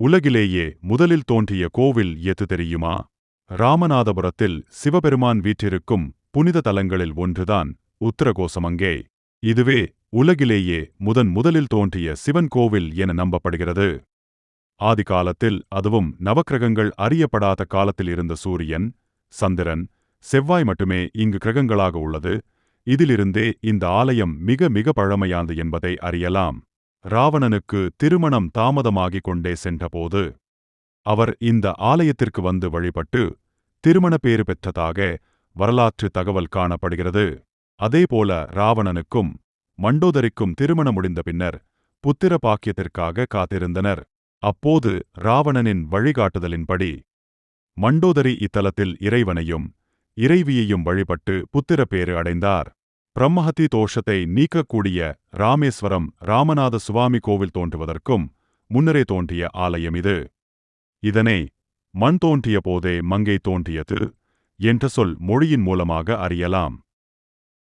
உலகிலேயே முதலில் தோன்றிய கோவில் எது தெரியுமா? ராமநாதபுரத்தில் சிவபெருமான் வீற்றிருக்கும் புனித தலங்களில் ஒன்றுதான் உத்தரகோசமங்கே இதுவே உலகிலேயே முதன் முதலில் தோன்றிய சிவன் கோவில் என நம்பப்படுகிறது. ஆதிகாலத்தில் அதுவும் நவக்கிரகங்கள் அறியப்படாத காலத்தில் இருந்த சூரியன் சந்திரன் செவ்வாய் மட்டுமே இங்கு கிரகங்களாக உள்ளது. இதிலிருந்தே இந்த ஆலயம் மிக மிக பழமையானது என்பதை அறியலாம். ராவணனுக்கு திருமணம் தாமதமாகிக் கொண்டே சென்றபோது அவர் இந்த ஆலயத்திற்கு வந்து வழிபட்டு திருமண பேறு பெற்றதாக வரலாற்று தகவல் காணப்படுகிறது. அதேபோல ராவணனுக்கும் மண்டோதரிக்கும் திருமணம் முடிந்த பின்னர் புத்திர பாக்கியத்திற்காக காத்திருந்தனர். அப்போது ராவணனின் வழிகாட்டுதலின்படி மண்டோதரி இத்தலத்தில் இறைவனையும் இறைவியையும் வழிபட்டு புத்திர பேறு அடைந்தார். பிரம்மஹத்தி தோஷத்தை நீக்கக்கூடிய ராமேஸ்வரம் ராமநாத சுவாமி கோவில் தோன்றுவதற்கும் முன்னரே தோன்றிய ஆலயம் இது. இதனை மண் தோன்றிய போதே மங்கை தோன்றியது என்ற சொல் மொழியின் மூலமாக அறியலாம்.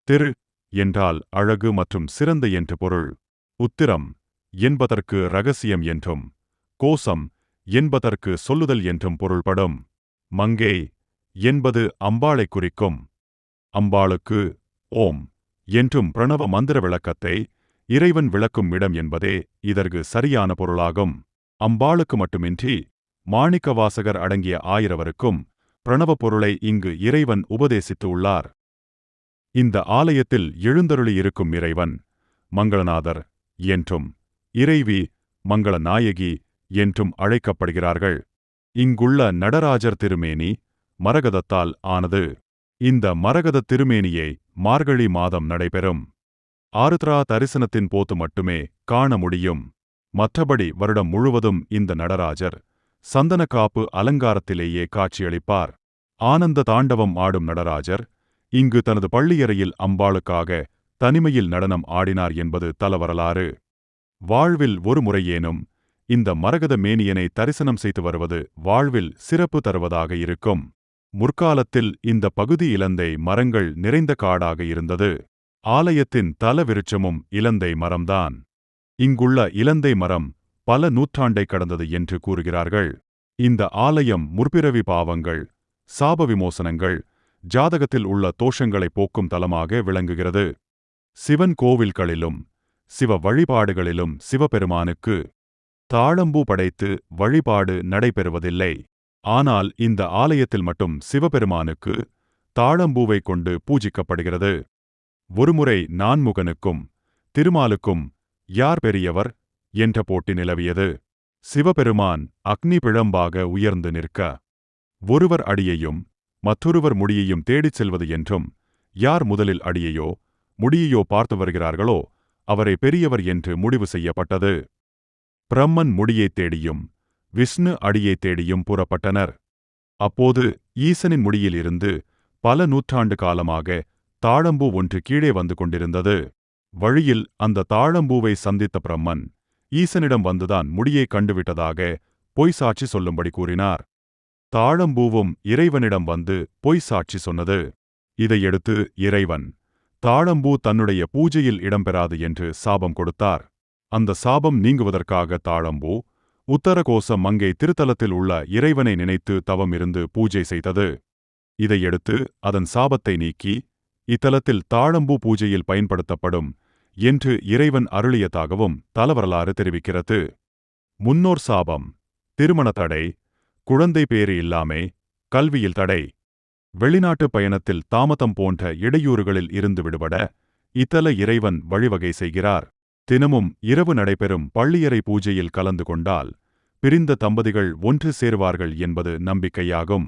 திரு என்றால் அழகு மற்றும் சிறந்த என்று பொருள். உத்திரம் என்பதற்கு ரகசியம் என்றும் கோசம் என்பதற்கு சொல்லுதல் என்றும் பொருள்படும். மங்கே என்பது அம்பாளைக் குறிக்கும். அம்பாளுக்கு ஓம். என்றும் பிரணவ மந்திர விளக்கத்தை இறைவன் விளக்கும் இடம் என்பதே இதற்கு சரியான பொருளாகும். அம்பாளுக்கு மட்டுமின்றி மாணிக்கவாசகர் அடங்கிய ஆயிரவருக்கும் பிரணவ பொருளை இங்கு இறைவன் உபதேசித்து உள்ளார். இந்த ஆலயத்தில் எழுந்தருளி இருக்கும் இறைவன் மங்களநாதர் என்றும் இறைவி மங்களநாயகி என்றும் அழைக்கப்படுகிறார்கள். இங்குள்ள நடராஜர் திருமேனி மரகதத்தால் ஆனது. இந்த மரகத திருமேனியை மார்கழி மாதம் நடைபெறும். ஆருத்ரா தரிசனத்தின் போது மட்டுமே காண முடியும். மற்றபடி வருடம் முழுவதும் இந்த நடராஜர் சந்தன காப்பு அலங்காரத்திலேயே காட்சியளிப்பார். ஆனந்த தாண்டவம் ஆடும் நடராஜர் இங்கு தனது பள்ளியறையில் அம்பாளுக்காக தனிமையில் நடனம் ஆடினார் என்பது தலவரலாறு. வாழ்வில் ஒரு முறையேனும் இந்த மரகத மேனியனை தரிசனம் செய்து வருவது வாழ்வில் சிறப்பு தருவதாக இருக்கும். முற்காலத்தில் இந்த பகுதி இலந்தை மரங்கள் நிறைந்த காடாக இருந்தது. ஆலயத்தின் தல விருட்சமும் இலந்தை மரம்தான். இங்குள்ள இலந்தை மரம் பல நூற்றாண்டை கடந்தது என்று கூறுகிறார்கள். இந்த ஆலயம் முற்பிறவி பாவங்கள் சாப விமோசனங்கள் ஜாதகத்தில் உள்ள தோஷங்களை போக்கும் தலமாக விளங்குகிறது. சிவன் கோவில்களிலும் சிவ வழிபாடுகளிலும் சிவபெருமானுக்கு தாழம்பூ படைத்து வழிபாடு நடைபெறுவதில்லை. ஆனால் இந்த ஆலயத்தில் மட்டும் சிவபெருமானுக்கு தாழம்பூவை கொண்டு பூஜிக்கப்படுகிறது. ஒருமுறை நான்முகனுக்கும் திருமாலுக்கும் யார் பெரியவர்? என்ற போட்டி நிலவியது. சிவபெருமான் அக்னி பிழம்பாக உயர்ந்து நிற்க ஒருவர் அடியையும் மற்றொருவர் முடியையும் தேடிச் செல்வது என்றும் யார் முதலில் அடியையோ முடியையோ பார்த்து வருகிறார்களோ அவரை பெரியவர் என்று முடிவு செய்யப்பட்டது. பிரம்மன் முடியைத் தேடியும் விஷ்ணு அடியைத் தேடியும் புறப்பட்டனர். அப்போது ஈசனின் முடியிலிருந்து பல நூற்றாண்டு காலமாக தாழம்பூ ஒன்று கீழே வந்து கொண்டிருந்தது. வழியில் அந்த தாழம்பூவை சந்தித்த பிரம்மன் ஈசனிடம் வந்துதான் முடியை கண்டுவிட்டதாக பொய் சாட்சி சொல்லும்படி கூறினார். தாழம்பூவும் இறைவனிடம் வந்து பொய் சாட்சி சொன்னது. இதையடுத்து இறைவன் தாழம்பூ தன்னுடைய பூஜையில் இடம்பெறாது என்று சாபம் கொடுத்தார். அந்த சாபம் நீங்குவதற்காக தாழம்பூ உத்தரகோச மங்கை திருத்தலத்தில் உள்ள இறைவனை நினைத்து தவம் இருந்து பூஜை செய்தது. இதையடுத்து அதன் சாபத்தை நீக்கி இத்தலத்தில் தாழம்பூ பூஜையில் பயன்படுத்தப்படும் என்று இறைவன் அருளியதாகவும் தலவரலாறு தெரிவிக்கிறது. முன்னோர் சாபம் திருமண தடை குழந்தை பேறு இல்லாமே கல்வியில் தடை. வெளிநாட்டு பயணத்தில் தாமதம் போன்ற இடையூறுகளில் இருந்து விடுபட இத்தல இறைவன் வழிவகை செய்கிறார். தினமும் இரவு நடைபெறும் பள்ளியறை பூஜையில் கலந்து கொண்டால் பிரிந்த தம்பதிகள் ஒன்று சேருவார்கள் என்பது நம்பிக்கையாகும்.